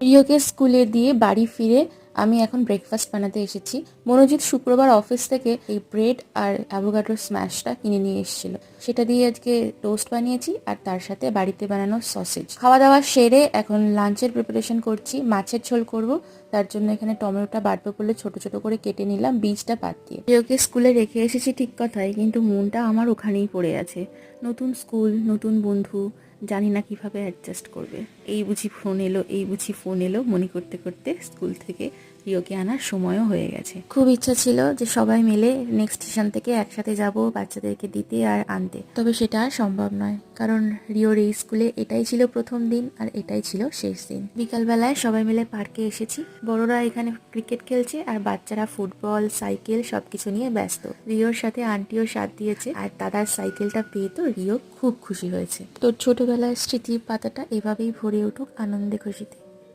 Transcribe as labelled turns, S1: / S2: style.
S1: রিওকে স্কুলে দিয়ে বাড়ি ফিরে আমি এখন ব্রেকফাস্ট বানাতে এসেছি। মনোজিৎ শুক্রবার অফিস থেকে এই ব্রেড আর অ্যাভোকাডোর স্ম্যাশটা কিনে নিয়ে এসেছিল। সেটা দিয়ে আজকে টোস্ট বানিয়েছি আর তার সাথে বাড়িতে বানানো সসেজ খাওয়া দাওয়া সেরে এখন লাঞ্চের প্রিপারেশন করছি, মাছের ঝোল করব। তার জন্য এখানে টমেটোটা বাটবো বলে ছোট ছোট করে কেটে নিলাম, বীজটা বাদ দিয়ে। রিওকে স্কুলে রেখে এসেছি ঠিক কথাই, কিন্তু মনটা আমার ওখানেই পড়ে আছে। নতুন স্কুল, নতুন বন্ধু জানি না কীভাবে অ্যাডজাস্ট করবে। এই বুঝি ফোন এলো, এই বুঝি ফোন এলো, মনে করতে করতে স্কুল থেকে রিওকে আনার সময়ও হয়ে গেছে। খুব ইচ্ছা ছিল যে সবাই মিলে নেক্সট স্টেশন থেকে একসাথে যাব, বাচ্চাদেরকে দিতে আর আনতে। তবে সেটা আর সম্ভব নয়। কারণ রিওর এই স্কুলে এটাই ছিল প্রথম দিন আর এটাই ছিল শেষ দিন। বিকালবেলায় সবাই মিলে পার্কে এসেছি। বড়রা এখানে ক্রিকেট খেলছে আর বাচ্চারা ফুটবল, সাইকেল সবকিছু নিয়ে ব্যস্ত। রিওর সাথে আন্টিও সাথ দিয়েছে আর দাদার সাইকেলটা পেয়ে তো রিও খুব খুশি হয়েছে। তোর ছোটবেলার স্মৃতির পাতাটা এভাবেই ভরে উঠুক আনন্দে খুশিতে।